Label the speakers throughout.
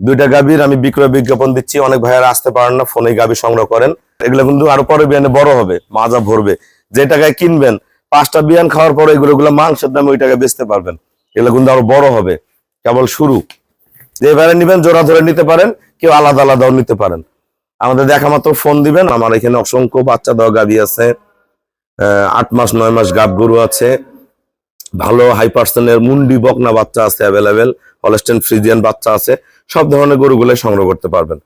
Speaker 1: দুইটা গাভীর আমি বিক্রয় বিজ্ঞাপন দিচ্ছি, অনেক ভাইয়ারা আসতে পারেন না, ফোনে গাভী সংগ্রহ করেন। এগুলো কিন্তু আরও পরে বিয়ানে বড় হবে, মাজা ভরবে। যে টাকায় কিনবেন, পাঁচটা বিয়ান খাওয়ার পরে এগুলো এগুলো মাংসের দামে ওই টাকায় বেচতে পারবেন। এগুলো কিন্তু আরও বড় হবে, কেবল শুরু। যে এবারে নিবেন, জোড়া ধরে নিতে পারেন, কেউ আলাদা আলাদাও নিতে পারেন। আমাদের দেখা মাত্র ফোন দিবেন, আমার এখানে অসংখ্য বাচ্চা দেওয়া গাভী আছে। আট মাস, নয় মাস গাব গরু আছে। ভালো হাই পার্সেন্টের মুন্ডি বকনা বাচ্চা আছে অ্যাভেলেবেল হলস্টেন ফ্রিজিয়ান বাচ্চা আছে, সব ধরনের গরুগুলো সংগ্রহ করতে পারবেন।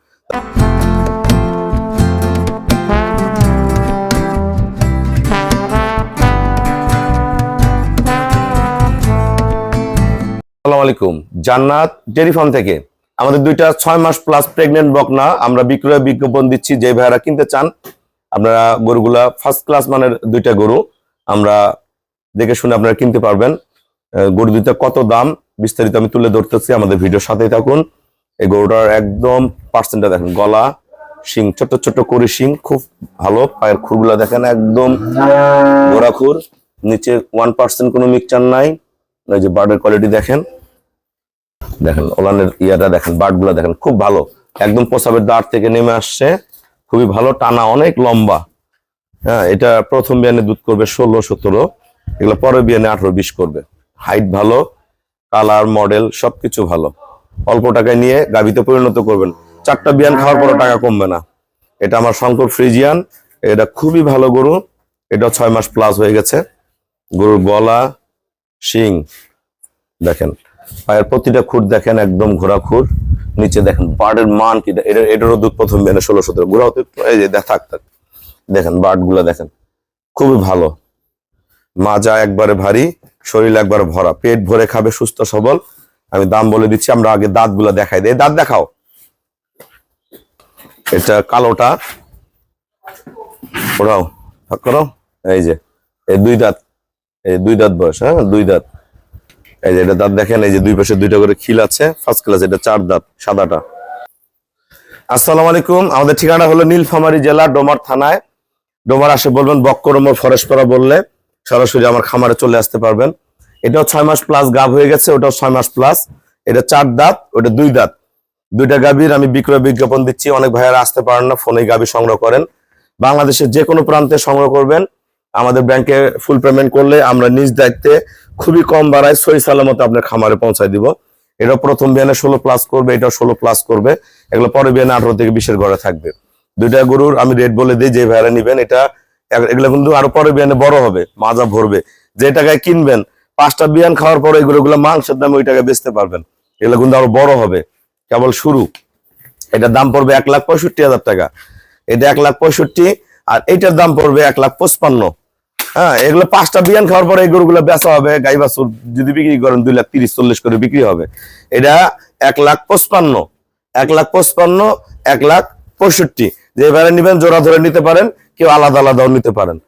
Speaker 1: আসসালামু আলাইকুম। জান্নাত ডেরি ফার্ম থেকে আমাদের দুইটা ছয় মাস প্লাস প্রেগনেন্ট বকনা, আমরা বিক্রয় বিজ্ঞাপন দিচ্ছি যে ভাইয়ারা কিনতে চান, আপনারা গরুগুলা ফার্স্ট ক্লাস মানের দুইটা গরু, আমরা দেখে শুনে আপনারা কিনতে পারবেন। গরু দুইটা কত দাম বিস্তারিত আমি তুলে ধরতেছি, আমাদের ভিডিওর সাথে থাকুন। এই গরুটার একদম পার্সেন্টটা দেখেন, গলা, শিং ছোট ছোট করে শিং, খুব ভালো, পায়ের খুরগুলা দেখেন একদম গোড়া খুর নিচে ওয়ান পার্সেন্ট কোনো মিক্সচার নাই যে বার্ডের কোয়ালিটি দেখেন। দেখেন, ওলানের ইয়াটা দেখেন বার্ডগুলা দেখেন, খুব ভালো, একদম প্রসাবের দাঁড় থেকে নেমে আসছে, খুবই ভালো, টানা অনেক লম্বা। হ্যাঁ এটা প্রথম বিয়ানে দুধ করবে ষোলো, সতেরো, এগুলো পরের বিয়ানে আঠারো, বিশ করবে। হাইট ভালো কালার মডেল সবকিছু ভালো। অল্প টাকায় নিয়ে গাভিতে পরিণত করবেন। চারটা বিয়ান খাওয়ার পরে টাকা কমবে না। এটা আমার শঙ্কর ফ্রিজিয়ান। এটা খুবই ভালো গরু। এটা ছয় মাস প্লাস হয়ে গেছে। গরুর গলা, শিং, দেখেন। পায়ের প্রতিটা খুর দেখেন, একদম ঘোরা খুর নিচে দেখেন, বার্ডের মান কি? এটা, এটারও দুধ প্রথম বেনে ষোলো, সতেরো। ঘোরাও তো একটু, এই যে থাক থাক। দেখেন বার্ডগুলা দেখেন। খুবই ভালো। মাজা একবারে ভারী। শরীর একবার ভরা, পেট ভরে খাবে, সুস্থ, সবল। আমি দাম বলে দিচ্ছি, আমরা আগে দাঁতগুলা দেখাই দিই। দাঁত দেখাও। এটা কালোটা। ওরাও করো। এই যে, এই দুই দাঁত। এই দুই দাঁত বয়স হ্যাঁ দুই দাঁত। এই যে, এটা দাঁত দেখেন, এই যে দুই পাশে দুইটা করে খিল আছে। ফার্স্ট ক্লাস এটা চার দাঁত, সাদাটা। আসসালামু আলাইকুম। আমাদের ঠিকানা হলো নীলফামারী জেলা, ডোমার থানায়। ডোমার আসে বলবেন বক্করমর ফরেস্টপাড়া বললে। সরাসরি আমার খামারে চলে আসতে পারবেন। এটাও ছয় মাস প্লাস গাভ হয়ে গেছে, ওটাও ছয় মাস প্লাস এটা চার দাঁত, ওটা দুই দাঁত। দুইটা গাভীর আমি বিক্রয় বিজ্ঞাপন দিচ্ছি, অনেক ভাইয়ারা আসতে পারেন না, ফোনে গাভী সংগ্রহ করেন। বাংলাদেশের যে কোনো প্রান্তে সংগ্রহ করবেন। আমাদের ব্যাংকে ফুল পেমেন্ট করলে আমরা নিজ দায়িত্বে খুবই কম বাড়ায় সই সালামতে আপনার খামারে পৌঁছায় দিব। এটা প্রথম বিয়ানে ষোলো প্লাস করবে এটা ষোলো প্লাস করবে। এগুলো পরে বিয়ানে আঠারো থেকে বিশের ঘরে থাকবে। দুইটা গরুর আমি রেট বলে দিই, যে ভাইয়ারা নিবেন, এটা এগুলো কিন্তু আরও পরে বিয়ানে বড় হবে, মাজা ভরবে। যে টাকায় কিনবেন, পাঁচটা বিয়ান খাওয়ার পরে এগুলো গুলো মাংসের দামে ওই বেচতে পারবেন। এগুলো কিন্তু আরও বড় হবে। কেবল শুরু। এটার দাম পড়বে এক লাখ পঁয়ষট্টি হাজার টাকা। এটা এক লাখ পঁয়ষট্টি, আর এইটার দাম পড়বে এক লাখ পঁচপান্ন। হ্যাঁ এগুলো পাঁচটা বিয়ান খাওয়ার পরে এই গরুগুলো বেচা হবে, গাই বাছুর যদি বিক্রি করেন দুই লাখ তিরিশ, চল্লিশ করে বিক্রি হবে। এটা এক লাখ পঁচপান্ন। এক লাখ পঁচপান্ন, এক লাখ পঁয়ষট্টি। যে এবারে নিবেন, জোড়া ধরে নিতে পারেন কেউ আলাদা আলাদাও নিতে পারেন।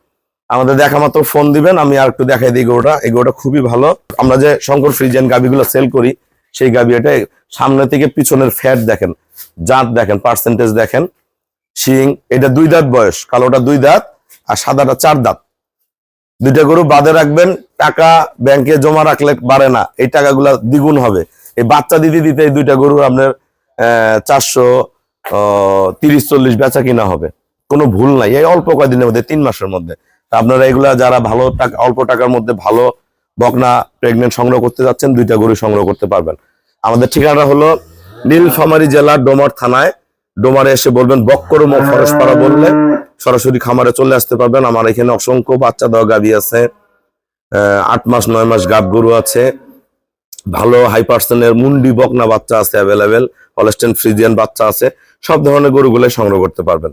Speaker 1: আমাদের দেখা মাত্র ফোন দিবেন, আমি আর একটু দেখাই দিই গরুটা। এই গরুটা খুবই ভালো। আমরা যে শঙ্কর ফ্রিজেন গাবিগুলো সেল করি, সেই গাবি এটা সামনে থেকে পিছনের ফ্যাট দেখেন, জাত দেখেন পার্সেন্টেজ দেখেন, শিং, এটা দুই দাঁত বয়স, কালোটা দুই দাঁত আর সাদাটা চার দাঁত। দুইটা গরু বাদে রাখবেন, টাকা ব্যাংকে জমা রাখলে বাড়ে না, এই টাকাগুলা দ্বিগুণ হবে। এই বাচ্চা দিতে দিতে এই দুইটা গরু আপনার চারশো তিরিশ চল্লিশ বেচা কিনা হবে। কোনো ভুল নাই। এই অল্প কয়দিনের মধ্যে, তিন মাসের মধ্যে। তা আপনারা এগুলা যারা ভালো টাকা অল্প টাকার মধ্যে ভালো বকনা প্রেগনেন্ট সংগ্রহ করতে যাচ্ছেন, দুইটা গরু সংগ্রহ করতে পারবেন। আমাদের ঠিকানা হলো নীলফামারী জেলার ডোমার থানায়। ডোমারে এসে বলবেন, বক্করম ও ফরসপাড়া বললে সরাসরি খামারে চলে আসতে পারবেন। আমার এখানে অসংখ্য বাচ্চা দেওয়া গাভি আছে। আট মাস, নয় মাস গাব গরু আছে। ভালো হাই পার্সেন্টের মুন্ডি বকনা বাচ্চা আছে অ্যাভেলেবেল হলস্টেন ফ্রিজিয়ান বাচ্চা আছে। সব ধরনের গরুগুলো সংগ্রহ করতে পারবেন।